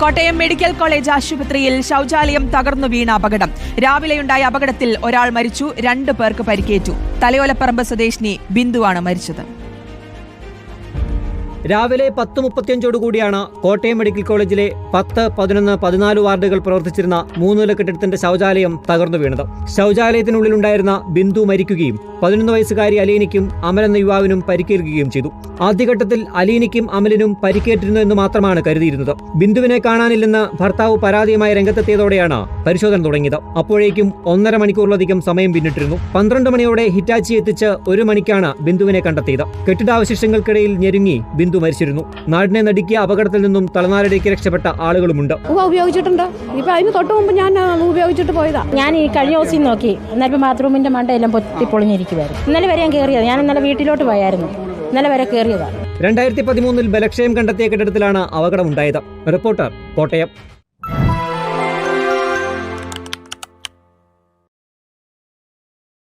Kottayam medical college ആശുപത്രിയിൽ ശൗചാലയം തകർന്നു വീണ അപകടം. രാവിലെയുണ്ടായ അപകടത്തിൽ ഒരാൾ മരിച്ചു രണ്ട് പേർക്ക് പരിക്കേറ്റു. തലയോലപ്പറമ്പ് സ്വദേശിനി ബിന്ദുവാണ് മരിച്ചത്. രാവിലെ പത്ത് മുപ്പത്തിയഞ്ചോടുകൂടിയാണ് കോട്ടയം മെഡിക്കൽ കോളേജിലെ പത്ത് പതിനൊന്ന് പതിനാല് വാർഡുകൾ പ്രവർത്തിച്ചിരുന്ന മൂന്നുനില കെട്ടിടത്തിന്റെ ശൗചാലയം തകർന്നു വീണത്. ശൗചാലയത്തിനുള്ളിലുണ്ടായിരുന്ന ബിന്ദു മരിക്കുകയും പതിനൊന്ന് വയസ്സുകാരി അലീനയ്ക്കും അമൽ എന്ന യുവാവിനും പരിക്കേൽക്കുകയും ചെയ്തു. ആദ്യഘട്ടത്തിൽ അലീനയ്ക്കും അമലിനും പരിക്കേറ്റിരുന്നു എന്ന് മാത്രമാണ് കരുതിയിരുന്നത്. ബിന്ദുവിനെ കാണാനില്ലെന്ന് ഭർത്താവ് പരാതിയുമായി രംഗത്തെത്തിയതോടെയാണ് പരിശോധന തുടങ്ങിയത്. അപ്പോഴേക്കും ഒന്നര മണിക്കൂറിലധികം സമയം പിന്നിട്ടിരുന്നു. പന്ത്രണ്ട് മണിയോടെ ഹിറ്റാച്ചി എത്തിച്ച് ഒരു മണിക്കാണ് ബിന്ദുവിനെ കണ്ടെത്തിയത്. കെട്ടിടാവശിഷ്ടങ്ങൾക്കിടയിൽ ഞെരുങ്ങി ബിന്ദു മരിച്ചിരുന്നു. നാടിനെ നടുക്കിയ അപകടത്തിൽ നിന്നും തലനാരിടയ്ക്ക് രക്ഷപ്പെട്ട ആളുകളുമുണ്ട്. ഉപയോഗിച്ചിട്ടുണ്ട്. ഇപ്പൊ അതിന് തൊട്ട് മുമ്പ് ഞാൻ ഉപയോഗിച്ചിട്ട് പോയതാ. ഞാൻ ഈ കഴിഞ്ഞ ദിവസം നോക്കി. എന്നാലും ബാത്റൂമിന്റെ മണ്ടയെല്ലാം പൊട്ടി പൊളിഞ്ഞിരിക്കുമായിരുന്നു ഇന്നലെ വരെ ഞാൻ കയറിയത് ഞാൻ ഇന്നലെ വീട്ടിലോട്ട് പോയായിരുന്നു. ഇന്നലെ വരെ കയറിയതാണ് രണ്ടായിരത്തി പതിമൂന്നിൽ ബലക്ഷയം കണ്ടെത്തിയ കെട്ടിടത്തിലാണ് അപകടമുണ്ടായത്. റിപ്പോർട്ടർ കോട്ടയം.